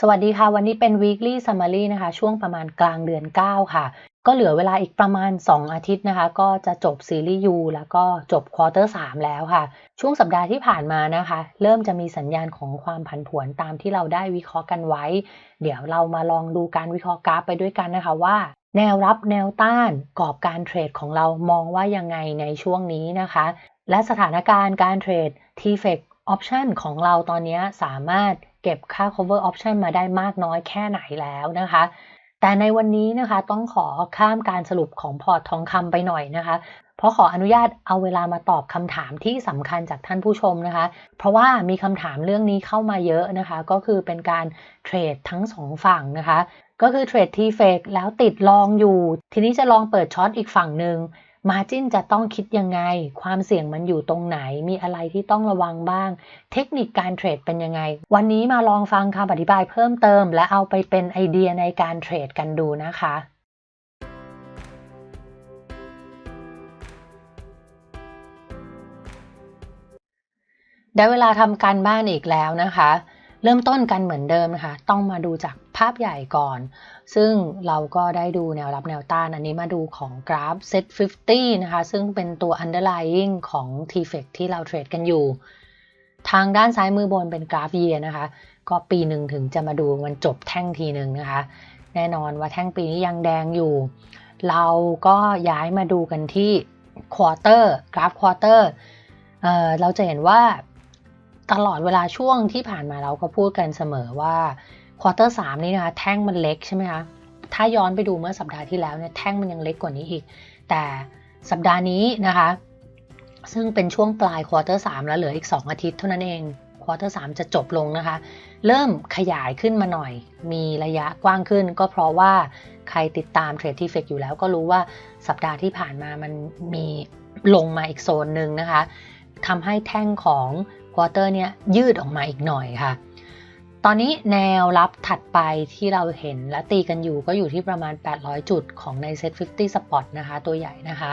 สวัสดีค่ะ วันนี้เป็น weekly summary นะคะ ช่วงประมาณกลางเดือน 9 ค่ะ ก็เหลือเวลาอีกประมาณ 2 อาทิตย์นะคะ ก็จะจบซีรีส์ U แล้วก็จบควอเตอร์3แล้วค่ะ ช่วงสัปดาห์ที่ผ่านมานะคะ เริ่มจะมีสัญญาณของความผันผวนตามที่เราได้วิเคราะห์กันไว้ เดี๋ยวเรามาลองดูการวิเคราะห์กราฟไปด้วยกันนะคะว่า แนวรับแนวต้านกรอบการเทรดของเรามองว่ายังไงในช่วงนี้นะคะ และสถานการณ์การเทรด TFX Option ของเราตอนนี้สามารถเก็บค่า cover option มาได้มากน้อยแค่ไหนแล้วนะคะ แต่ในวันนี้นะคะต้องขอข้ามการสรุปของพอร์ตทองคำไปหน่อยนะคะ เพราะขออนุญาตเอาเวลามาตอบคำถามที่สำคัญจากท่านผู้ชมนะคะ เพราะว่ามีคำถามเรื่องนี้เข้ามาเยอะนะคะ ก็คือเป็นการเทรดทั้งสองฝั่งนะคะก็คือเทรดทีเฟกแล้วติดลองอยู่ ทีนี้จะลองเปิดช็อตอีกฝั่งหนึ่ง มาจินจะต้องคิดยังไง ความเสี่ยงมันอยู่ตรงไหน มีอะไรที่ต้องระวังบ้าง เทคนิคการเทรดเป็นยังไง วันนี้มาลองฟังคำอธิบายเพิ่มเติม และเอาไปเป็นไอเดียในการเทรดกันดูนะคะได้เวลาทำการบ้านอีกแล้วนะคะ เริ่มต้นกันเหมือนเดิมนะคะ ต้องมาดูจากภาพใหญ่ก่อน ซึ่งเราก็ได้ดูแนวรับแนวต้าน อันนี้มาดูของกราฟ Set 50 นะคะ ซึ่งเป็นตัว underlying ของ TFX ที่เราเทรดกันอยู่ ทางด้านซ้ายมือบนเป็นกราฟ year นะคะ ก็ปีหนึ่งถึงจะมาดูมันจบแท่งทีหนึ่งนะคะ แน่นอนว่าแท่งปีนี้ยังแดงอยู่ เราก็ย้ายมาดูกันที่ quarter กราฟ quarter เอ่อเราจะเห็นว่า ตลอดเวลาช่วงที่ผ่านมาเราก็พูดกันเสมอว่าควอเตอร์สามนี่นะคะแท่งมันเล็กใช่ไหมคะถ้าย้อนไปดูเมื่อสัปดาห์ที่แล้วเนี่ยแท่งมันยังเล็กกว่านี้อีก แต่สัปดาห์นี้นะคะ ซึ่งเป็นช่วงปลายควอเตอร์สามแล้วเหลืออีก 2 อาทิตย์เท่านั้นเองควอเตอร์สามจะจบลงนะคะ เริ่มขยายขึ้นมาหน่อย มีระยะกว้างขึ้น ก็เพราะว่าใครติดตามเทรดที่เฟกอยู่แล้วก็รู้ว่าสัปดาห์ที่ผ่านมามันมีลงมาอีกโซนหนึ่งนะคะทำให้แท่งของ ควอเตอร์เนี่ยยืดออกมาอีกหน่อยค่ะ ตอนนี้แนวรับถัดไปที่เราเห็นและตีกันอยู่ก็อยู่ที่ประมาณ 800 จุดของใน Set 50 Spot นะคะ ตัวใหญ่นะคะ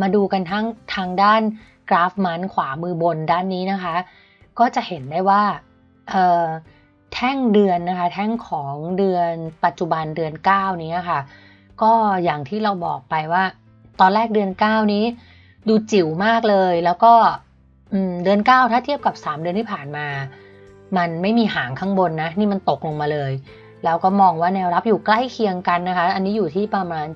มาดูกันทั้งทางด้านกราฟมันขวามือบนด้านนี้นะคะ ก็จะเห็นได้ว่าแท่งเดือนนะคะ แท่งของเดือนปัจจุบันเดือน 9 นี้ค่ะ ก็อย่างที่เราบอกไปว่า ตอนแรกเดือน 9 นี้ ดูจิ๋วมากเลย แล้วก็ เดือน9ถ้าเทียบกับ3เดือนที่ผ่านมา มันไม่มีหางข้างบนนะ นี่มันตกลงมาเลย แล้วก็มองว่าแนวรับอยู่ใกล้เคียงกันนะคะ อันนี้อยู่ที่ประมาณ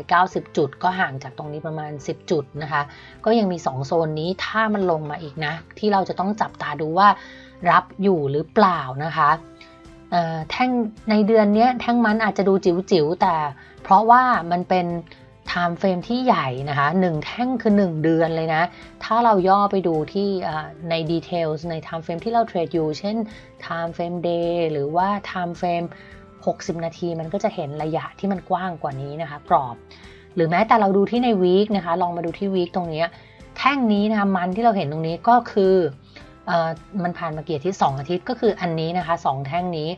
790 จุด ก็ห่างจากตรงนี้ประมาณ 10 จุดนะคะ ก็ยังมี 2 โซนนี้ถ้ามันลงมาอีกนะ ที่เราจะต้องจับตาดูว่ารับอยู่หรือเปล่านะคะแท่งในเดือนนี้แท่งมันอาจจะดูจิ๋วๆแต่เพราะว่ามันเป็น time frame ที่ใหญ่นะคะ1แท่งคือ 1 เดือนเลยนะ ถ้าเราย่อไปดูที่ใน details ใน time frame ที่เราเทรดอยู่ เช่น time frame day หรือว่า time frame 60 นาทีมันก็จะเห็นระยะที่มันกว้างกว่านี้นะคะ กรอบ หรือแม้แต่เราดูที่ใน week นะคะ ลองมาดูที่ week ตรงนี้แท่งนี้นะคะมันที่เราเห็นตรงนี้ก็คืออมันผ่านมาเกียรติที่ 2 อาทิตย์ก็คืออันนี้นะคะ 2 แท่งนี้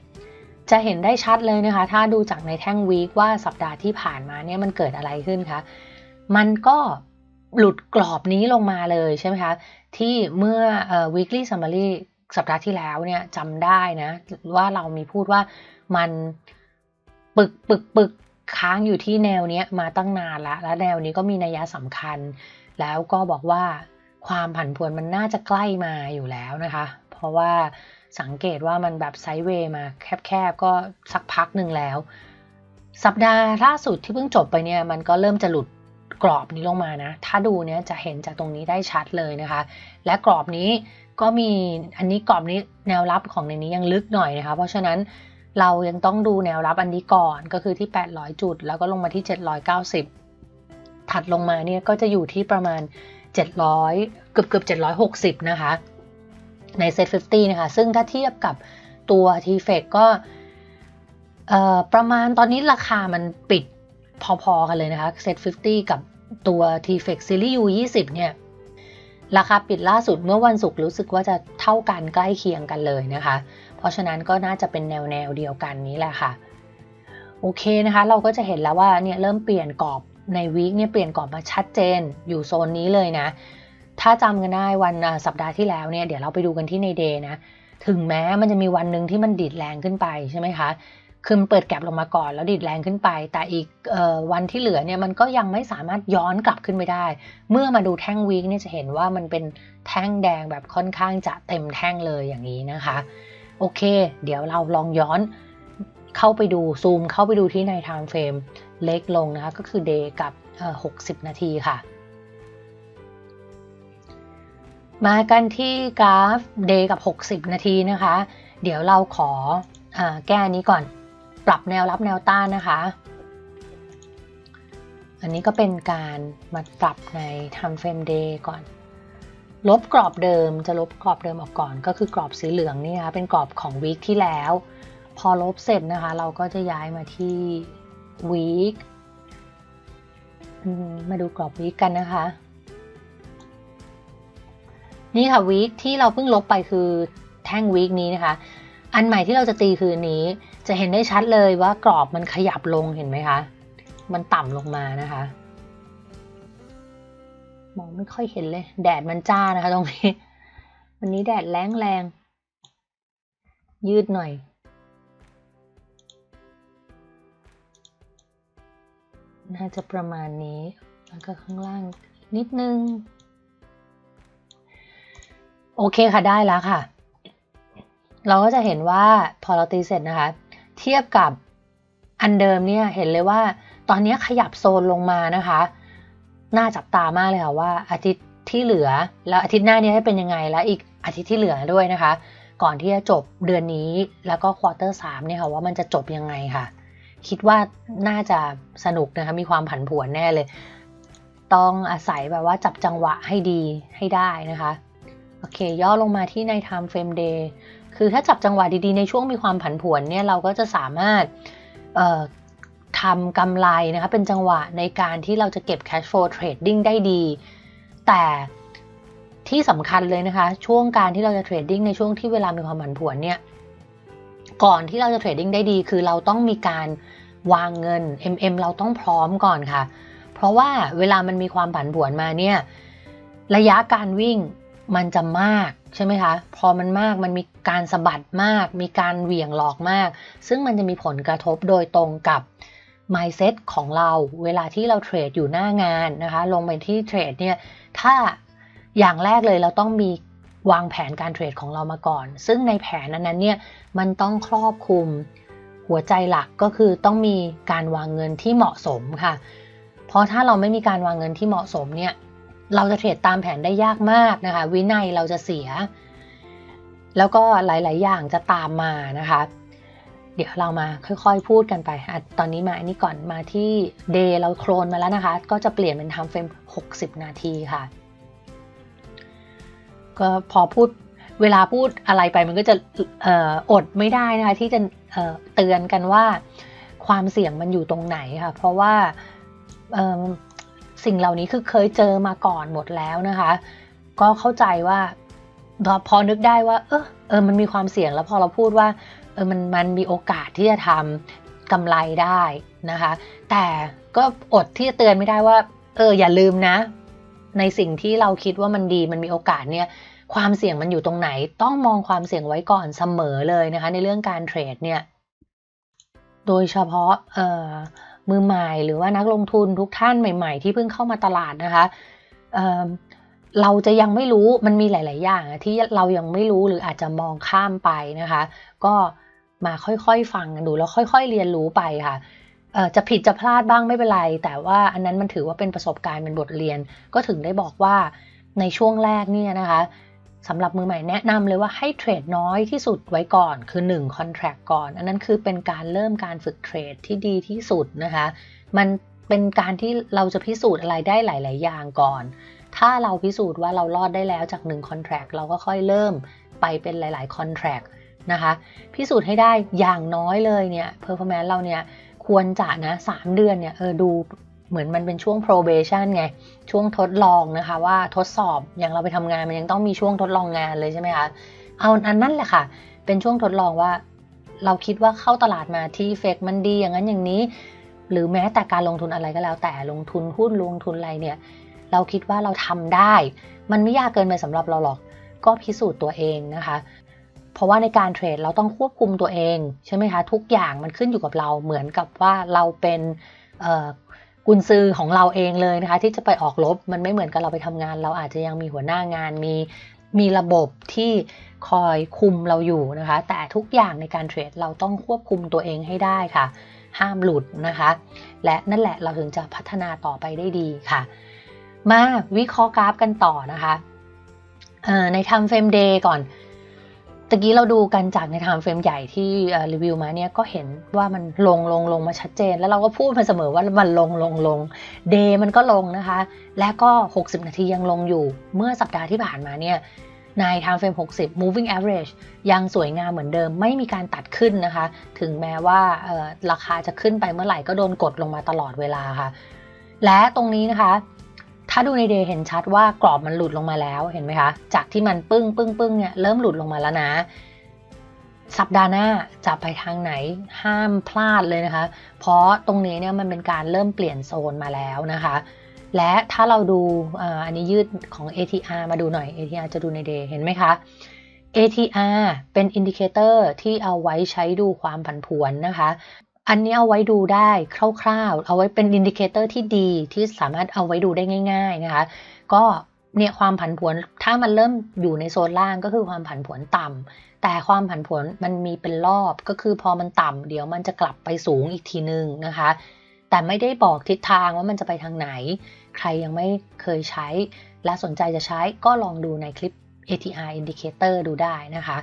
จะเห็นได้ชัดเลยนะคะ ถ้าดูจากในแท่งวีคว่าสัปดาห์ที่ผ่านมาเนี่ยมันเกิดอะไรขึ้นคะ มันก็หลุดกรอบนี้ลงมาเลยใช่ไหมคะ ที่เมื่อ weekly summary สัปดาห์ที่แล้วเนี่ยจำได้นะว่าเรามีพูดว่ามันปึกปึกปึกค้างอยู่ที่แนวนี้มาตั้งนานล้วแล้วแนวนี้ก็มีนัยสำคัญ แล้วก็บอกว่าความผันผวนมันน่าจะใกล้มาอยู่แล้วนะคะ เพราะว่า สังเกตว่ามันแบบไซด์เวย์มาแคบๆ ก็สักพักหนึ่งแล้ว สัปดาห์ล่าสุดที่เพิ่งจบไปเนี่ย มันก็เริ่มจะหลุดกรอบนี้ลงมานะ ถ้าดูเนี่ยจะเห็นจากตรงนี้ได้ชัดเลยนะคะ และกรอบนี้ก็มีอันนี้กรอบนี้แนวรับของในนี้ยังลึกหน่อยนะคะ เพราะฉะนั้นเรายังต้องดูแนวรับอันนี้ก่อนก็คือที่ 800 จุด แล้วก็ลงมาที่ 790 ถัดลงมาเนี่ยก็จะอยู่ที่ประมาณ 700 เกือบเกือบ760 นะคะ ใน Set 50 นะคะ ซึ่งถ้าเทียบกับตัว t f e c ก็ประมาณตอนนี้ราคามันปิดพอๆกันเลยนะคะ Set 50 กับตัว t f e c Series U 20เนี่ย ราคาปิดล่าสุดเมื่อวันศุกร์รู้สึกว่าจะเท่ากันใกล้เคียงกันเลยนะคะ เพราะฉะนั้นก็น่าจะเป็นแนวแนวเดียวกันนี้แหละค่ะ โอเคนะคะ เราก็จะเห็นแล้วว่าเนี่ยเริ่มเปลี่ยนกรอบในวีคเนี่ยเปลี่ยนกรอบมาชัดเจนอยู่โซนนี้เลยนะ ถ้าจำกันได้วันสัปดาห์ที่แล้วเนี่ยเดี๋ยวเราไปดูกันที่ในเดย์นะ ถึงแม้มันจะมีวันหนึ่งที่มันดีดแรงขึ้นไปใช่ไหมคะคือมันเปิดแก็บลงมาก่อนแล้วดีดแรงขึ้นไป แต่อีกออวันที่เหลือเนี่ยมันก็ยังไม่สามารถย้อนกลับขึ้นไปได้ เมื่อมาดูแท่งวีคเนี่ยจะเห็นว่ามันเป็นแท่งแดงแบบค่อนข้างจะเต็มแท่งเลยอย่างนี้นะคะ โอเค เดี๋ยวเราลองย้อนเข้าไปดูซูมเข้าไปดูที่ใน time frame เล็กลงนะคะ ก็คือ day กับ 60 นาทีค่ะ มากันที่กราฟ day กับ 60 นาทีนะคะ เดี๋ยวเราขออแก้นี้ก่อน ปรับแนวรับแนวต้านนะคะ อันนี้ก็เป็นการมาปรับใน time frame day ก่อน ลบกรอบเดิมจะลบกรอบเดิมออกก่อน ก็คือกรอบสีเหลืองนี่นะคะเป็นกรอบของวีคที่แล้ว พอลบเสร็จนะคะ เราก็จะย้ายมาที่วีคมาดูกรอบวีคกันนะคะ นี่ค่ะวีคที่เราเพิ่งลบไปคือแท่งวีคนี้นะคะ อันใหม่ที่เราจะตีคือนี้ จะเห็นได้ชัดเลยว่ากรอบมันขยับลงเห็นไหมคะ มันต่ำลงมานะคะ มองไม่ค่อยเห็นเลย แดดมันจ้านะคะตรงนี้ วันนี้แดดแรงแรงยืดหน่อย น่าจะประมาณนี้ แล้วก็ข้างล่างนิดนึง โอเคค่ะได้แล้วค่ะ เราก็จะเห็นว่าพอเราตีเสร็จนะคะ เทียบกับอันเดิมเนี่ยเห็นเลยว่า ตอนนี้ขยับโซนลงมานะคะ น่าจับตามากเลยค่ะว่าอาทิตย์ที่เหลือ แล้วอาทิตย์หน้านี้จะเป็นยังไง แล้วอีกอาทิตย์ที่เหลือด้วยนะคะ ก่อนที่จะจบเดือนนี้แล้วก็ควอเตอร์สามเนี่ยค่ะว่ามันจะจบยังไงค่ะ คิดว่าน่าจะสนุกนะคะมีความผันผวนแน่เลย ต้องอาศัยแบบว่าจับจังหวะให้ดีให้ได้นะคะ อเค ย่อลงมาที่ใน time frame day คือถ้าจับจังหวะดีๆ ในช่วงมีความผันผวนเนี่ยเราก็จะสามารถทำกำไรนะคะเป็นจังหวะในการที่เราจะเก็บ cash flow trading ได้ดี แต่ที่สำคัญเลยนะคะ ช่วงการที่เราจะเทรดดิ้งในช่วงที่เวลามีความผันผวนเนี่ยก่อนที่เราจะเทรดดิ้งได้ดี คือเราต้องมีการวางเงิน MM เราต้องพร้อมก่อนค่ะ เพราะว่าเวลามันมีความผันผวนมาเนี่ยระยะการวิ่ง มันจะมากใช่ไหมคะ พอมันมากมันมีการสะบัดมาก มีการเหวี่ยงหลอกมาก ซึ่งมันจะมีผลกระทบโดยตรงกับ mindset ของเราเวลาที่เราเทรดอยู่หน้างานนะคะ ลงไปที่เทรดเนี่ย ถ้าอย่างแรกเลยเราต้องมีวางแผนการเทรดของเรามาก่อน ซึ่งในแผนนั้นเนี่ย มันต้องครอบคลุมหัวใจหลักก็คือต้องมีการวางเงินที่เหมาะสมค่ะ เพราะถ้าเราไม่มีการวางเงินที่เหมาะสมเนี่ย เราจะเทรดตามแผนได้ยากมากนะคะ วินัยเราจะเสีย แล้วก็หลาย ๆ อย่างจะตามมานะคะ เดี๋ยวเรามาค่อย ๆ พูดกันไปอตอนนี้มาอันนี้ก่อนมาที่ day เราโคลนมาแล้วนะคะ ก็จะเปลี่ยนเป็น time frame 60 นาทีค่ะ ก็พอพูดเวลาพูดอะไรไปมันก็จะออดไม่ได้นะคะ ที่จะเเตือนกันว่าความเสี่ยงมันอยู่ตรงไหนค่ะ เพราะว่า สิ่งเหล่านี้คือเคยเจอมาก่อนหมดแล้วนะคะ ก็เข้าใจว่าพอนึกได้ว่า เออเออมันมีความเสี่ยงแล้วพอเราพูดว่าเออมันมันมีโอกาสที่จะทำกำไรได้นะคะ แต่ก็อดที่จะเตือนไม่ได้ว่า เอออย่าลืมนะ ในสิ่งที่เราคิดว่ามันดีมันมีโอกาสเนี่ยความเสี่ยงมันอยู่ตรงไหน ต้องมองความเสี่ยงไว้ก่อนเสมอเลยนะคะ ในเรื่องการเทรดเนี่ย โดยเฉพาะเอ่อ มือใหม่หรือว่านักลงทุนทุกท่านใหม่ ๆ ที่เพิ่งเข้ามาตลาดนะคะเเราจะยังไม่รู้มันมีหลาย ๆ อย่างที่เรายังไม่รู้หรืออาจจะมองข้ามไปนะคะ ก็มาค่อยๆฟังกันดูแล้วค่อย ๆ เรียนรู้ไปค่ะจะผิดจะพลาดบ้างไม่เป็นไร แต่ว่าอันนั้นมันถือว่าเป็นประสบการณ์เป็นบทเรียน ก็ถึงได้บอกว่าในช่วงแรกเนี่ยนะคะ สำหรับมือใหม่แนะนำเลยว่าให้เทรดน้อยที่สุดไว้ก่อนคือ1 contract ก่อน อันนั้นคือเป็นการเริ่มการฝึกเทรดที่ดีที่สุดนะคะ มันเป็นการที่เราจะพิสูจน์อะไรได้หลาย ๆ อย่างก่อน ถ้าเราพิสูจน์ว่าเรารอดได้แล้วจาก1 contract เราก็ค่อยเริ่มไปเป็นหลาย ๆ contract นะคะ พิสูจน์ให้ได้อย่างน้อยเลยเนี่ย performance เราเนี่ยควรจะนะ3เดือนเนี่ยเออดู เหมือนมันเป็นช่วง probation ไง ช่วงทดลองนะคะ ว่าทดสอบอย่างเราไปทำงานมันยังต้องมีช่วงทดลองงานเลยใช่ไหมคะเอาอันนั้นแหละค่ะ เป็นช่วงทดลองว่า เราคิดว่าเข้าตลาดมาที่เฟกมันดีอย่างนั้นอย่างนี้ หรือแม้แต่การลงทุนอะไรก็แล้ว แต่ลงทุนหุ้นลงทุนอะไรเนี่ย เราคิดว่าเราทำได้ มันไม่ยากเกินไปสำหรับเราหรอก ก็พิสูจน์ตัวเองนะคะเพราะว่าในการเทรดเราต้องควบคุมตัวเอง ใช่ไหมคะ ทุกอย่างมันขึ้นอยู่กับเราเหมือนกับว่าเราเป็น กุญซือของเราเองเลยนะคะ ที่จะไปออกรบมันไม่เหมือนกับเราไปทำงาน เราอาจจะยังมีหัวหน้างานมีมีระบบที่คอยคุมเราอยู่นะคะ แต่ทุกอย่างในการเทรดเราต้องควบคุมตัวเองให้ได้ค่ะ ห้ามหลุดนะคะ และนั่นแหละเราถึงจะพัฒนาต่อไปได้ดีค่ะ มาวิเคราะห์กราฟกันต่อนะคะในทำเฟรมเดย์ก่อน ตะกี้เราดูกันจากในไทม์เฟรมใหญ่ที่รีวิวมาเนี่ยก็เห็นว่ามันลงลงลงมาชัดเจน แล้วเราก็พูดมาเสมอว่ามันลงลงลงเดย์มันก็ลงนะคะ และก็ 60 นาทียังลงอยู่ เมื่อสัปดาห์ที่ผ่านมาเนี่ยใน time frame 60 moving average ยังสวยงามเหมือนเดิมไม่มีการตัดขึ้นนะคะ ถึงแม้ว่าราคาจะขึ้นไปเมื่อไหร่ก็โดนกดลงมาตลอดเวลาค่ะ และตรงนี้นะคะ ถ้าดูในเดย์เห็นชัดว่ากรอบมันหลุดลงมาแล้วเห็นไหมคะ จากที่มันปึ้งปึ้งปึ้งเนี่ยเริ่มหลุดลงมาแล้วนะ สัปดาห์หน้าจะไปทางไหนห้ามพลาดเลยนะคะ เพราะตรงนี้เนี่ยมันเป็นการเริ่มเปลี่ยนโซนมาแล้วนะคะ และถ้าเราดูอันนี้ยืดของ ATR มาดูหน่อย ATR จะดูในเดย์เห็นไหมคะ ATR เป็นอินดิเคเตอร์ที่เอาไว้ใช้ดูความผันผวนนะคะ อันนี้เอาไว้ดูได้คร่าวๆ เอาไว้เป็นอินดิเคเตอร์ที่ดีที่สามารถเอาไว้ดูได้ง่าย ๆนะคะ ก็เนี่ยความผันผวนถ้ามันเริ่มอยู่ในโซนล่างก็คือความผันผวนต่ำแต่ความผันผวนมันมีเป็นรอบก็คือพอมันต่ำเดี๋ยวมันจะกลับไปสูงอีกทีนึงนะคะ แต่ไม่ได้บอกทิศทางว่ามันจะไปทางไหน ใครยังไม่เคยใช้ และสนใจจะใช้ก็ลองดูในคลิป ATR indicator ดูได้นะคะ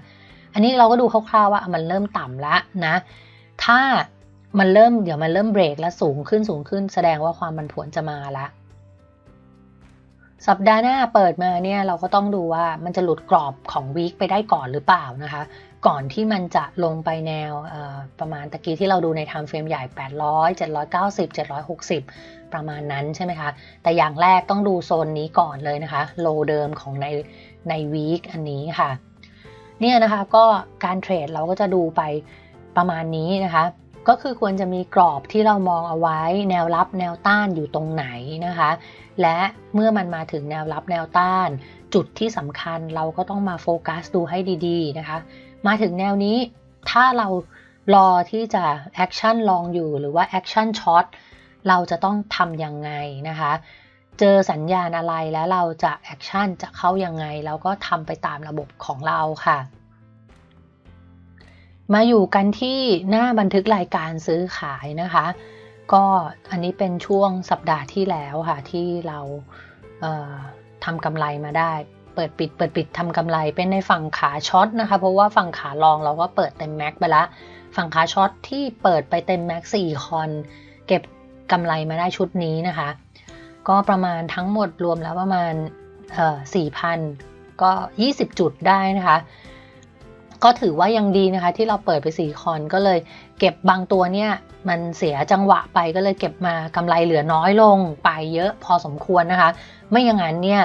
อันนี้เราก็ดูคร่าวๆว่ามันเริ่มต่ำแล้วนะ ถ้า มันเริ่มเดี๋ยวมันเริ่มเบรกแล้วสูงขึ้นสูงขึ้น แสดงว่าความมันผวนจะมาละ สัปดาห์หน้าเปิดมาเนี่ยเราก็ต้องดูว่ามันจะหลุดกรอบของวีคไปได้ก่อนหรือเปล่านะคะ ก่อนที่มันจะลงไปแนวประมาณตะกี้ที่เราดูในไทม์เฟรมใหญ่ 800 790 760 ประมาณนั้นใช่ไหมคะ แต่อย่างแรกต้องดูโซนนี้ก่อนเลยนะคะ โลเดิมของในในวีคอันนี้ค่ะ เนี่ยนะคะก็การเทรดเราก็จะดูไปประมาณนี้นะคะ ก็คือควรจะมีกรอบที่เรามองเอาไว้แนวรับแนวต้านอยู่ตรงไหนนะคะ และเมื่อมันมาถึงแนวรับแนวต้าน จุดที่สำคัญเราก็ต้องมาโฟกัสดูให้ดีๆนะคะ มาถึงแนวนี้ถ้าเรารอที่จะแอคชั่นลองอยู่หรือว่าแอคชั่นช็อตเราจะต้องทำยังไงนะคะ เจอสัญญาณอะไรแล้วเราจะแอคชั่นจะเข้ายังไงเราก็ทำไปตามระบบของเราค่ะ มาอยู่กันที่หน้าบันทึกรายการซื้อขายนะคะ ก็อันนี้เป็นช่วงสัปดาห์ที่แล้วค่ะ ที่เราเทำกำไรมาได้ เปิดปิด เปิดปิดทำกำไรเป็นในฝั่งขาช็อตนะคะ เพราะว่าฝั่งขาลองเราก็เปิดเต็มแม็กไปละฝั่งขาช็อตที่เปิดไปเต็มแม็กสี่คอนเก็บกำไรมาได้ชุดนี้นะคะ ก็ประมาณทั้งหมดรวมแล้วประมาณสี่พันก็ 20 จุดได้นะคะ ก็ถือว่ายังดีนะคะ ที่เราเปิดไปสี่คอนก็เลย เก็บบางตัวเนี่ยมันเสียจังหวะไปก็เลยเก็บมากำไรเหลือน้อยลงไปเยอะพอสมควรนะคะ ไม่อย่างนั้นเนี่ย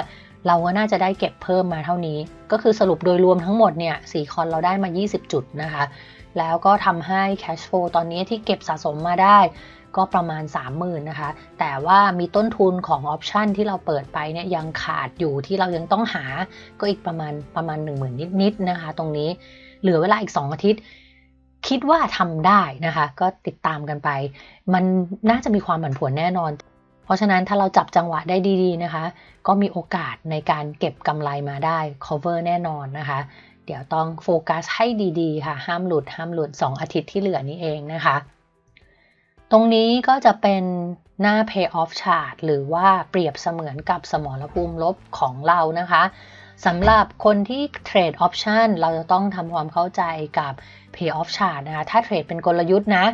เราก็น่าจะได้เก็บเพิ่มมาเท่านี้ ก็คือสรุปโดยรวมทั้งหมดเนี่ยสี่คอนเราได้มา 20 จุดนะคะ แล้วก็ทำให้ cash flow ตอนนี้ที่เก็บสะสมมาได้ก็ประมาณ 30,000นะคะ แต่ว่ามีต้นทุนของออปชันที่เราเปิดไปเนี่ยยังขาดอยู่ที่เรายังต้องหาก็อีกประมาณประมาณ 1 0,000 นิดๆนะคะตรงนี้ เหลือเวลาอีก 2 อาทิตย์ คิดว่าทำได้นะคะ ก็ติดตามกันไป มันน่าจะมีความผันผวนแน่นอน เพราะฉะนั้นถ้าเราจับจังหวะได้ดีๆนะคะ ก็มีโอกาสในการเก็บกำไรมาได้ cover แน่นอนนะคะ เดี๋ยวต้องโฟกัสให้ดีๆ ค่ะ ห้ามหลุด ห้ามหลุด 2 อาทิตย์ที่เหลือนี้เองนะคะ ตรงนี้ก็จะเป็นหน้า pay off chart หรือว่าเปรียบเสมือนกับสมรภูมิลบของเรานะคะ สำหรับคนที่เทรดออปชันเราจะต้องทำความเข้าใจกับ Pay Off Chart นะคะ ถ้าเทรดเป็นกลยุทธ์นะ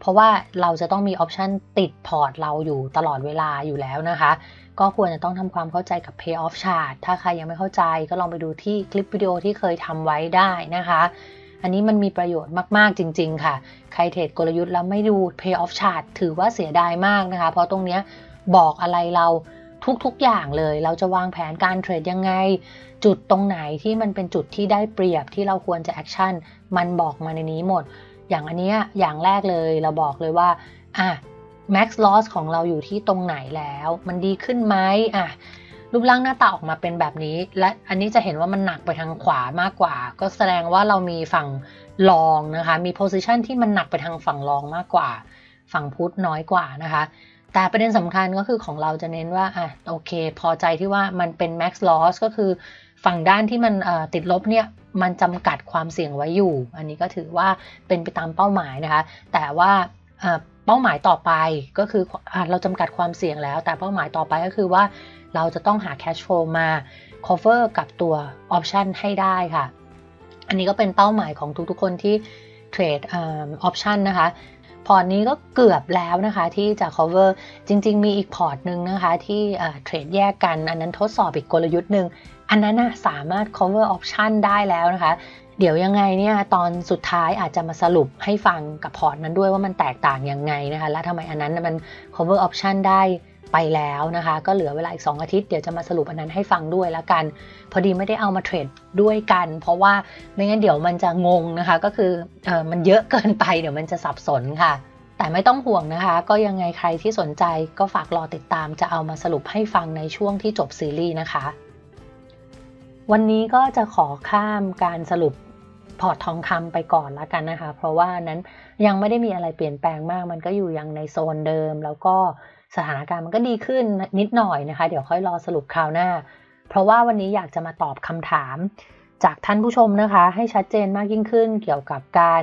เพราะว่าเราจะต้องมีออปชันติดพอร์ตเราอยู่ตลอดเวลาอยู่แล้วนะคะ ก็ควรจะต้องทำความเข้าใจกับ Pay Off Chart ถ้าใครยังไม่เข้าใจก็ลองไปดูที่คลิปวิดีโอที่เคยทำไว้ได้นะคะ อันนี้มันมีประโยชน์มาก ๆ จริง ๆ ค่ะ ใครเทรดกลยุทธ์แล้วไม่ดู Pay Off Chart ถือว่าเสียดายมากนะคะ เพราะตรงนี้บอกอะไรเรา ทุกๆอย่างเลย เราจะวางแผนการเทรดยังไง จุดตรงไหนที่มันเป็นจุดที่ได้เปรียบที่เราควรจะแอคชั่นมันบอกมาในนี้หมด อย่างอันนี้อย่างแรกเลยเราบอกเลยว่าอะ max loss ของเราอยู่ที่ตรงไหนแล้ว มันดีขึ้นไหมอะรูปร่างหน้าตาออกมาเป็นแบบนี้ และอันนี้จะเห็นว่ามันหนักไปทางขวามากกว่า ก็แสดงว่าเรามีฝั่งรองนะคะ มีโพสิชันที่มันหนักไปทางฝั่งรองมากกว่า ฝั่งพุทธน้อยกว่านะคะ แต่ประเด็นสำคัญก็คือของเราจะเน้นว่าอะโอเค พอใจที่ว่ามันเป็น max loss ก็คือฝั่งด้านที่มันติดลบเนี่ยมันจำกัดความเสี่ยงไว้อยู่ อันนี้ก็ถือว่าเป็นไปตามเป้าหมายนะคะ แต่ว่าเป้าหมายต่อไปก็คืออเราจำกัดความเสี่ยงแล้ว แต่เป้าหมายต่อไปก็คือว่าเราจะต้องหา cash flow มา cover กับตัว option ให้ได้ค่ะ อันนี้ก็เป็นเป้าหมายของทุกๆคนที่เทรดออปชันนะคะ พอร์ตนี้ก็เกือบแล้วนะคะที่จะ cover จริง ๆ มีอีกพอร์ตหนึ่งนะคะที่เทรดแยกกัน อันนั้นทดสอบอีกกลยุทธ์หนึ่งอันนั้นนะสามารถ cover option ได้แล้วนะคะเดี๋ยวยังไงเนี่ยตอนสุดท้ายอาจจะมาสรุปให้ฟังกับพอร์ตนั้นด้วยว่ามันแตกต่างยังไงนะคะและทำไมอันนั้นมัน cover option ได้ ไปแล้วนะคะ ก็เหลือเวลาอีก 2 อาทิตย์เดี๋ยวจะมาสรุปอันนั้นให้ฟังด้วยแล้วกัน พอดีไม่ได้เอามาเทรดด้วยกัน เพราะว่าไม่งั้นเดี๋ยวมันจะงงนะคะ ก็คือเออมันเยอะเกินไปเดี๋ยวมันจะสับสนค่ะแต่ไม่ต้องห่วงนะคะ ก็ยังไงใครที่สนใจก็ฝากรอติดตามจะเอามาสรุปให้ฟังในช่วงที่จบซีรีส์นะคะ วันนี้ก็จะขอข้ามการสรุปพอร์ตทองคำไปก่อนล้วกันนะคะ เพราะว่านั้นยังไม่ได้มีอะไรเปลี่ยนแปลงมาก มันก็อยู่ยังในโซนเดิม แล้วก็ สถานการณ์มันก็ดีขึ้นนิดหน่อยนะคะ เดี๋ยวค่อยรอสรุปคราวหน้า เพราะว่าวันนี้อยากจะมาตอบคำถาม จากท่านผู้ชมนะคะ ให้ชัดเจนมากยิ่งขึ้นเกี่ยวกับการ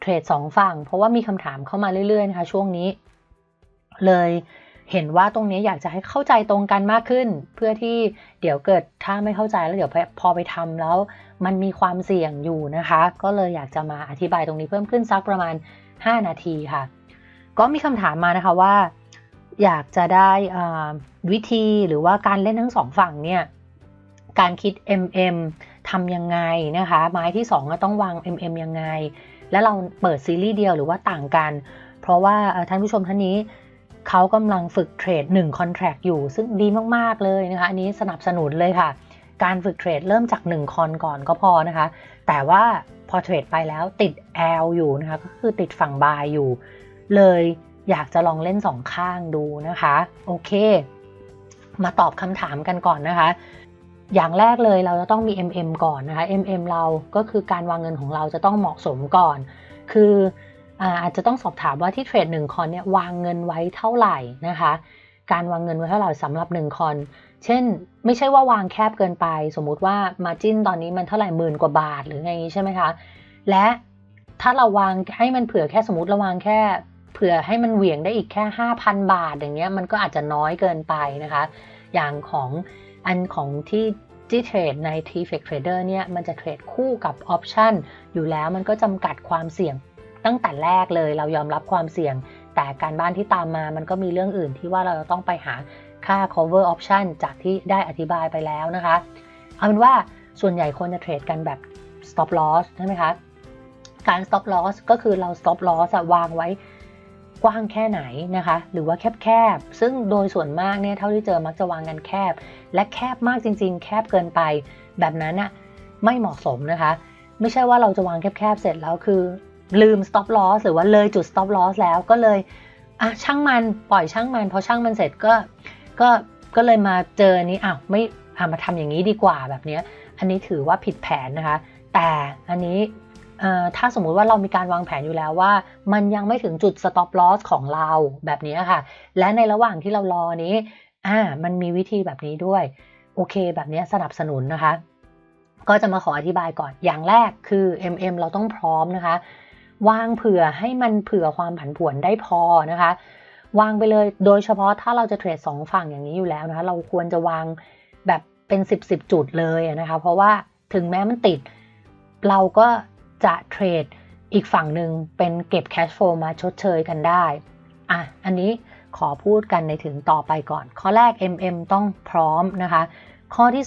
เทรดสองฝั่ง เพราะว่ามีคำถามเข้ามาเรื่อยๆนะคะ ช่วงนี้ เลยเห็นว่าตรงนี้อยากจะให้เข้าใจตรงกันมากขึ้น เพื่อที่เดี๋ยวเกิดถ้าไม่เข้าใจแล้วเดี๋ยวพอไปทำแล้ว มันมีความเสี่ยงอยู่นะคะ ก็เลยอยากจะมาอธิบายตรงนี้เพิ่มขึ้นสักประมาณ 5 นาทีค่ะ ก็มีคำถามมานะคะว่า อยากจะได้วิธีหรือว่าการเล่นทั้งสองฝั่งเนี่ยการคิด MM ทำยังไงนะคะ ไม้ที่2ก็ต้องวาง MM ยังไง แล้วเราเปิดซีรีส์เดียวหรือว่าต่างกัน เพราะว่าท่านผู้ชมท่านนี้เขากำลังฝึกเทรด1 contract อยู่ ซึ่งดีมาก ๆ เลยนะคะ อันนี้สนับสนุนเลยค่ะ การฝึกเทรดเริ่มจาก 1 คอนก่อนก็พอนะคะ แต่ว่าพอเทรดไปแล้วติด L อยู่นะคะ ก็คือติดฝั่งบายอยู่ เลย อยากจะลองเล่นสองข้างดูนะคะ โอเค มาตอบคำถามกันก่อนนะคะ อย่างแรกเลยเราจะต้องมี MM ก่อนนะคะ MM เราก็คือการวางเงินของเราจะต้องเหมาะสมก่อน คืออาจจะต้องสอบถามว่าที่เทรด1คอนเนี่ยวางเงินไว้เท่าไหร่นะคะ การวางเงินไว้เท่าไหร่สำหรับ1คอน เช่น ไม่ใช่ว่าวางแคบเกินไป สมมุติว่ามาจิ้นตอนนี้มันเท่าไหร่หมื่นกว่าบาทหรือไงนี้ใช่ไหมคะ และถ้าเราวางให้มันเผื่อแค่สมมติเราวางแค่ เผื่อให้มันเหวี่ยงได้อีกแค่ 5,000 บาทอย่างเงี้ยมันก็อาจจะน้อยเกินไปนะคะ อย่างของอันของที่ที่เทรดใน t f e x Trader เนี่ยมันจะเทรดคู่กับออปชันอยู่แล้วมันก็จำกัดความเสี่ยงตั้งแต่แรกเลยเรายอมรับความเสี่ยง แต่การบ้านที่ตามมามันก็มีเรื่องอื่นที่ว่าเราต้องไปหาค่า cover option จากที่ได้อธิบายไปแล้วนะคะ เอาเป็นว่าส่วนใหญ่คนจะเทรดกันแบบ stop loss ใช่ไหมคะ การ stop loss ก็คือเรา stop loss วางไว้ กว้างแค่ไหนนะคะ หรือว่าแคบๆ ซึ่งโดยส่วนมากเนี่ยเท่าที่เจอมักจะวางกันแคบ และแคบมากจริง ๆ แคบเกินไป แบบนั้นอะไม่เหมาะสมนะคะ ไม่ใช่ว่าเราจะวางแคบๆ เสร็จแล้วคือ ลืม stop loss หรือว่าเลยจุด stop loss แล้วก็เลยอะช่างมันปล่อยช่างมันพอช่างมันเสร็จก็ก็ก็เลยมาเจอนี้อ้าวไม่อะมาทำอย่างนี้ดีกว่าแบบเนี้ยอันนี้ถือว่าผิดแผนนะคะ แต่อันนี้ ถ้าสมมุติว่าเรามีการวางแผนอยู่แล้วว่า มันยังไม่ถึงจุด stop loss ของเราแบบนี้ค่ะ และในระหว่างที่เรารอนี้อ่ามันมีวิธีแบบนี้ด้วย โอเค แบบนี้สนับสนุนนะคะ ก็จะมาขออธิบายก่อนอย่างแรกคือ MM เราต้องพร้อมนะคะ วางเผื่อให้มันเผื่อความผันผวนได้พอนะคะ วางไปเลยโดยเฉพาะถ้าเราจะเทรดสองฝั่งอย่างนี้อยู่แล้วนะคะ เราควรจะวางแบบเป็น 10บสจุดเลยนะคะ เพราะว่าถึงแม้มันติดเราก็ จะเทรดอีกฝั่งหนึ่งเป็นเก็บแคชโฟลมาชดเชยกันได้อะอันนี้ขอพูดกันในถึงต่อไปก่อน ข้อแรก MM ต้องพร้อมนะคะ ข้อที่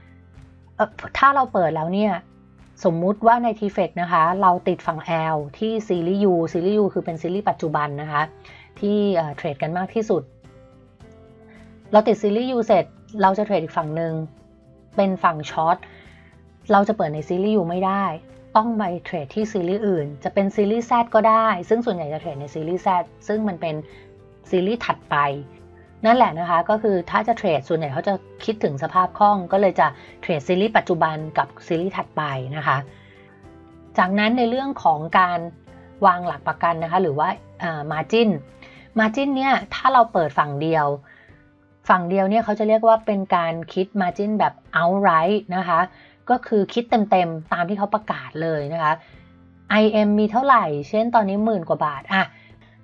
2ถ้าเราเปิดแล้วเนี่ย สมมุติว่าใน t f e c นะคะ เราติดฝั่ง L ที่ซีรีส์ U ซีรีส์ U คือเป็นซีรีส์ปัจจุบันนะคะ ที่เทรดกันมากที่สุด เราติดซีรีส์ U เสร็จ เราจะเทรดอีกฝั่งหนึ่งเป็นฝั่งช็อตเราจะเปิดในซีรีส์ U ไม่ได้ ต้องไปเทรดที่ซีรีส์อื่น จะเป็นซีรีส์ Z ก็ได้ ซึ่งส่วนใหญ่จะเทรดในซีรีส์ Z ซึ่งมันเป็นซีรีส์ถัดไป นั่นแหละนะคะ ก็คือถ้าจะเทรดส่วนใหญ่เขาจะคิดถึงสภาพคล่อง ก็เลยจะเทรดซีรีส์ปัจจุบันกับซีรีส์ถัดไปนะคะ จากนั้นในเรื่องของการวางหลักประกันนะคะ หรือว่ามาจินมาจินเนี่ยถ้าเราเปิดฝั่งเดียว ฝั่งเดียวเนี่ยเขาจะเรียกว่าเป็นการคิดมาจินแบบ outright นะคะ ก็คือคิดเต็มๆ ตามที่เขาประกาศเลยนะคะ IM มีเท่าไหร่ เช่นตอนนี้หมื่นกว่าบาทอะ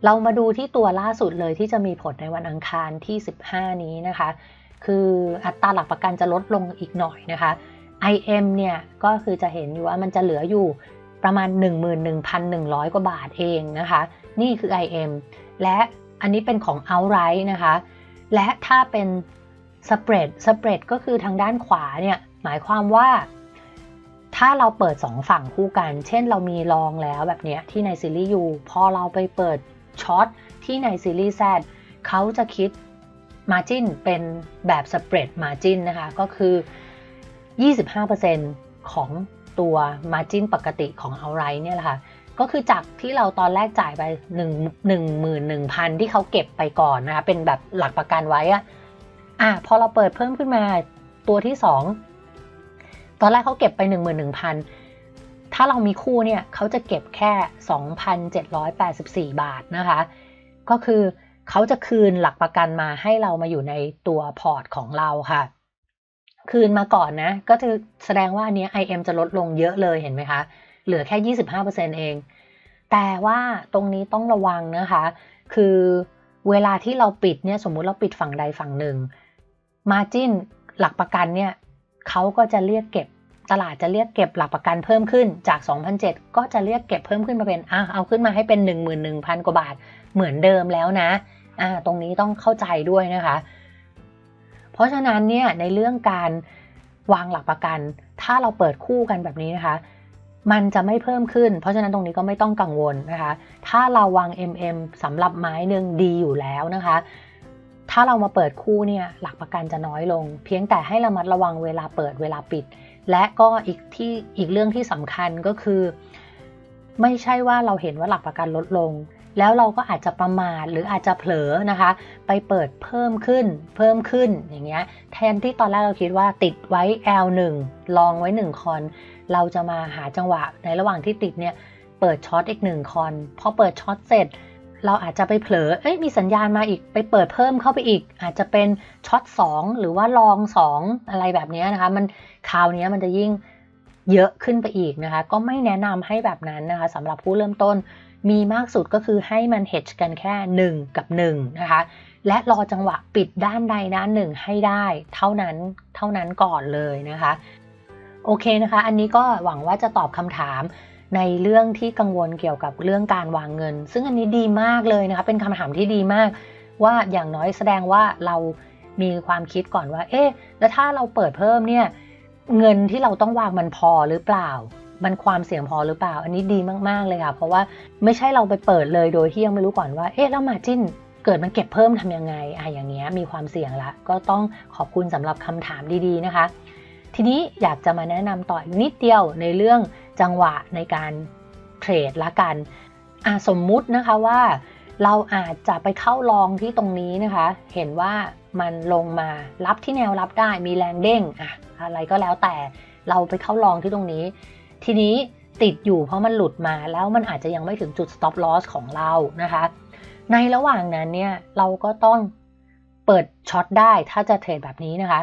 เรามาดูที่ตัวล่าสุดเลยที่จะมีผลในวันอังคารที่ 15 นี้นะคะ คืออัตราหลักประกันจะลดลงอีกหน่อยนะคะ IM เนี่ยก็คือจะเห็นอยู่ว่ามันจะเหลืออยู่ประมาณ 11,100 กว่าบาทเองนะคะ นี่คือ IM และอันนี้เป็นของ outright นะคะ และถ้าเป็น spread spread ก็คือทางด้านขวาเนี่ย หมายความว่า ถ้าเราเปิด2ฝั่งคู่กัน เช่นเรามีลองแล้วแบบนี้ที่ในซีรีส์ U พอเราไปเปิดช็อตที่ในซีรีส์ Z เขาจะคิด Margin เป็นแบบ Spread Margin นะคะ ก็คือ 25%ของตัว Margin ปกติของ Outright เนี่ยแหละค่ะก็คือจากที่เราตอนแรกจ่ายไป1 11,000ที่เขาเก็บไปก่อนนะคะเป็นแบบหลักประกันไว้อะอะพอเราเปิดเพิ่มขึ้นมาตัวที่ 2 ตอนแรกเขาเก็บไป 11,000 ถ้าเรามีคู่เนี่ยเขาจะเก็บแค่ 2,784 บาทนะคะ ก็คือเขาจะคืนหลักประกันมาให้เรามาอยู่ในตัวพอร์ตของเราค่ะ คืนมาก่อนนะ ก็จะแสดงว่าอันนี้ IM จะลดลงเยอะเลยเห็นไหมคะ เหลือแค่ 25%เอง แต่ว่าตรงนี้ต้องระวังนะคะ คือเวลาที่เราปิดเนี่ยสมมุติเราปิดฝั่งใดฝั่งหนึ่ง Margin หลักประกันเนี่ย เขาก็จะเรียกเก็บตลาดจะเรียกเก็บหลักประกันเพิ่มขึ้นจาก 2,007 ก็จะเรียกเก็บเพิ่มขึ้นมาเป็นอะเอาขึ้นมาให้เป็น 11,000 กว่าบาทเหมือนเดิมแล้วนะอ่าตรงนี้ต้องเข้าใจด้วยนะคะ เพราะฉะนั้นเนี่ยในเรื่องการวางหลักประกัน ถ้าเราเปิดคู่กันแบบนี้นะคะ มันจะไม่เพิ่มขึ้น เพราะฉะนั้นตรงนี้ก็ไม่ต้องกังวลนะคะ ถ้าเราวาง MM สำหรับไม้หนึ่งดีอยู่แล้วนะคะ ถ้าเรามาเปิดคู่เนี่ยหลักประกันจะน้อยลง เพียงแต่ให้ระมัดระวังเวลาเปิดเวลาปิด และก็อีกที่อีกเรื่องที่สำคัญก็คือ ไม่ใช่ว่าเราเห็นว่าหลักประกันลดลง แล้วเราก็อาจจะประมาทหรืออาจจะเผลอนะคะ ไปเปิดเพิ่มขึ้น เพิ่มขึ้นอย่างเงี้ยแทนที่ตอนแรกเราคิดว่าติดไว้ L1 ลองไว้ 1 คอน เราจะมาหาจังหวะในระหว่างที่ติดเนี่ยเปิดช็อตอีก1คอน พอเปิดช็อตเสร็จ เราอาจจะไปเผลอ เอ้ยมีสัญญาณมาอีกไปเปิดเพิ่มเข้าไปอีก อาจจะเป็นช็อต2หรือว่าลอง 2 อะไรแบบนี้นะคะ มันคราวนี้มันจะยิ่งเยอะขึ้นไปอีกนะคะ ก็ไม่แนะนำให้แบบนั้นนะคะสำหรับผู้เริ่มต้นมีมากสุดก็คือให้มัน hedge กันแค่ 1 กับ 1 นะคะ และรอจังหวะปิดด้านใดด้านหนึ่งให้ได้ เท่านั้นเท่านั้นก่อนเลยนะคะ โอเคนะคะ อันนี้ก็หวังว่าจะตอบคำถาม ในเรื่องที่กังวลเกี่ยวกับเรื่องการวางเงิน ซึ่งอันนี้ดีมากเลยนะคะเป็นคำถามที่ดีมาก ว่าอย่างน้อยแสดงว่าเรามีความคิดก่อนว่า เอ๊ะแล้วถ้าเราเปิดเพิ่มเนี่ยเงินที่เราต้องวางมันพอหรือเปล่า มันความเสี่ยงพอหรือเปล่า อันนี้ดีมากๆเลยค่ะ เพราะว่าไม่ใช่เราไปเปิดเลยโดยที่ยังไม่รู้ก่อนว่า เอ๊ะแล้วมาจิ้นเกิดมันเก็บเพิ่มทํำยังไงอะอย่างเงี้ยมีความเสี่ยงละ ก็ต้องขอบคุณสำหรับคำถามดีๆนะคะ ทีนี้อยากจะมาแนะนำต่ออีกนิดเดียวในเรื่องจังหวะในการเทรดละกันสมมุตินะคะว่าเราอาจจะไปเข้าลองที่ตรงนี้นะคะ เห็นว่ามันลงมารับที่แนวรับได้มีแรงเด้งอะอะไรก็แล้วแต่เราไปเข้าลองที่ตรงนี้ ทีนี้ติดอยู่เพราะมันหลุดมาแล้วมันอาจจะยังไม่ถึงจุด stop loss ของเรานะคะ ในระหว่างนั้นเนี่ยเราก็ต้องเปิดช็อตได้ถ้าจะเทรดแบบนี้นะคะ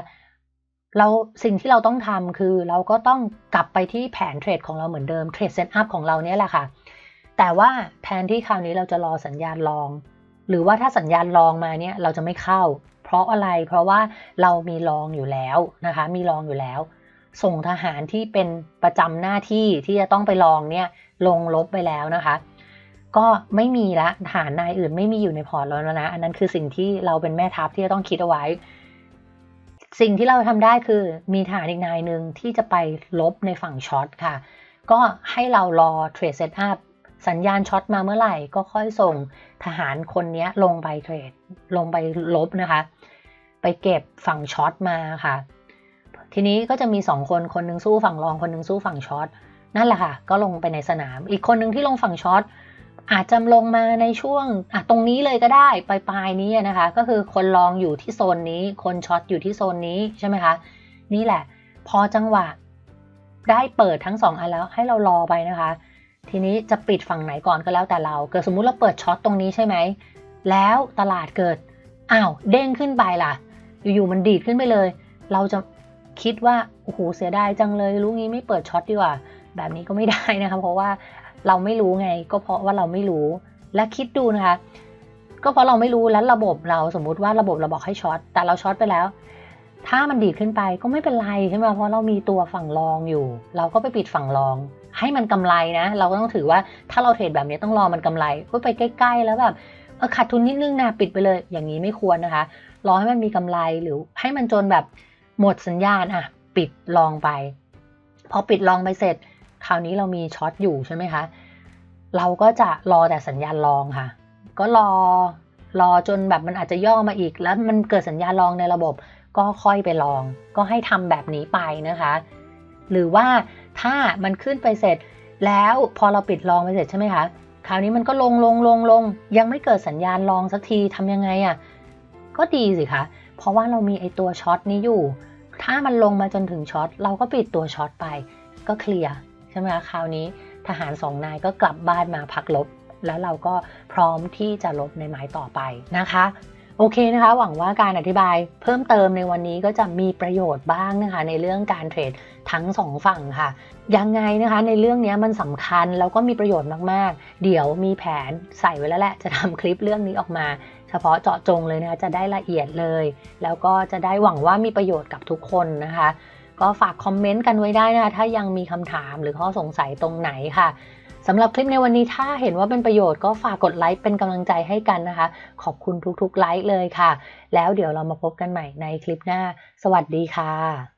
เราสิ่งที่เราต้องทำคือเราก็ต้องกลับไปที่แผนเทรดของเราเหมือนเดิมเทรดเซตอัพของเราเนี่ยแหละค่ะ แต่ว่าแทนที่คราวนี้เราจะรอสัญญาณลอง หรือว่าถ้าสัญญาณลองมาเนี่ยเราจะไม่เข้า เพราะอะไรเพราะว่าเรามีลองอยู่แล้วนะคะ มีลองอยู่แล้ว ส่งทหารที่เป็นประจำหน้าที่ที่จะต้องไปลองเนี่ยลงลบไปแล้วนะคะก็ไม่มีละทหารนายอื่นไม่มีอยู่ในพอร์ตแล้วนะ อันนั้นคือสิ่งที่เราเป็นแม่ทัพที่จะต้องคิดเอาไว้ สิ่งที่เราทำได้คือมีทหารอีกนายหนึ่งที่จะไปลบในฝั่งช็อตค่ะ ก็ให้เรารอเทรดเซตอัพสัญญาณช็อตมาเมื่อไหร่ก็ค่อยส่งทหารคนนี้ลงไปเทรดลงไปลบนะคะ ไปเก็บฝั่งช็อตมาค่ะ ทีนี้ก็จะมี 2 คนคนนึงสู้ฝั่งรองคนนึงสู้ฝั่งช็อตนั่นแหละค่ะ ก็ลงไปในสนาม อีกคนนึงที่ลงฝั่งช็อต อาจจะลงมาในช่วงตรงนี้เลยก็ได้ปลายปลายนี้นะคะ ก็คือคนลองอยู่ที่โซนนี้ คนช็อตอยู่ที่โซนนี้ใช่ไหมคะ นี่แหละ พอจังหวะได้เปิดทั้งสองอันแล้วให้เรารอไปนะคะ ทีนี้จะปิดฝั่งไหนก่อนก็แล้วแต่เรา เกิดสมมุติเราเปิดช็อตตรงนี้ใช่ไหม แล้วตลาดเกิดอ้าวเด้งขึ้นไปล่ะ อยู่ๆมันดีดขึ้นไปเลย เราจะคิดว่าโอ้โหเสียดายจังเลยรู้งี้ไม่เปิดช็อตดีกว่า แบบนี้ก็ไม่ได้นะคะเพราะว่า เราไม่รู้ไง ก็เพราะว่าเราไม่รู้ และคิดดูนะคะ ก็เพราะเราไม่รู้แล้วระบบเราสมมุติว่าระบบเราบอกให้ช็อต แต่เราช็อตไปแล้ว ถ้ามันดีดขึ้นไปก็ไม่เป็นไรใช่ไหมเพราะเรามีตัวฝั่งรองอยู่ เราก็ไปปิดฝั่งรอง ให้มันกำไรนะ เราก็ต้องถือว่าถ้าเราเทรดแบบนี้ต้องรอมันกำไรก็ไปใกล้ๆแล้วแบบเออขาดทุนนิดนึงนะปิดไปเลย อย่างนี้ไม่ควรนะคะ รอให้มันมีกำไรหรือให้มันจนแบบหมดสัญญาณอะ ปิดลองไป พอปิดลองไปเสร็จ คราวนี้เรามีช็อตอยู่ใช่ไหมคะ เราก็จะรอแต่สัญญาณลองค่ะ ก็รอรอจนแบบมันอาจจะย่อมาอีก แล้วมันเกิดสัญญาณลองในระบบ ก็ค่อยไปลอง ก็ให้ทำแบบนี้ไปนะคะ หรือว่าถ้ามันขึ้นไปเสร็จ แล้วพอเราปิดลองไปเสร็จใช่ไหมคะคราวนี้มันก็ลงลงลงลงยังไม่เกิดสัญญาณลองสักทีทำยังไงอะ่ะก็ดีสิคะเพราะว่าเรามีไอตัวช็อตนี้อยู่ ถ้ามันลงมาจนถึงช็อตเราก็ปิดตัวช็อตไปก็เคลียร์ ใช่ไหมคะคราวนี้ทหารสองนายก็กลับบ้านมาพักลบ แล้วเราก็พร้อมที่จะลบในหมายต่อไปนะคะโอเคนะคะ หวังว่าการอธิบายเพิ่มเติมในวันนี้ก็จะมีประโยชน์บ้างนะคะ ในเรื่องการเทรดทั้งสองฝั่งค่ะ ยังไงนะคะในเรื่องนี้มันสำคัญแล้วก็มีประโยชน์มากๆ เดี๋ยวมีแผนใส่ไว้แล้วแหละจะทำคลิปเรื่องนี้ออกมา เฉพาะเจาะจงเลยนะคะจะได้ละเอียดเลย แล้วก็จะได้หวังว่ามีประโยชน์กับทุกคนนะคะ ก็ฝากคอมเมนต์กันไว้ได้นะคะถ้ายังมีคำถามหรือข้อสงสัยตรงไหนค่ะสำหรับคลิปในวันนี้ถ้าเห็นว่าเป็นประโยชน์ก็ฝากกดไลค์เป็นกำลังใจให้กันนะคะ ขอบคุณทุกๆไลค์เลยค่ะ แล้วเดี๋ยวเรามาพบกันใหม่ในคลิปหน้า สวัสดีค่ะ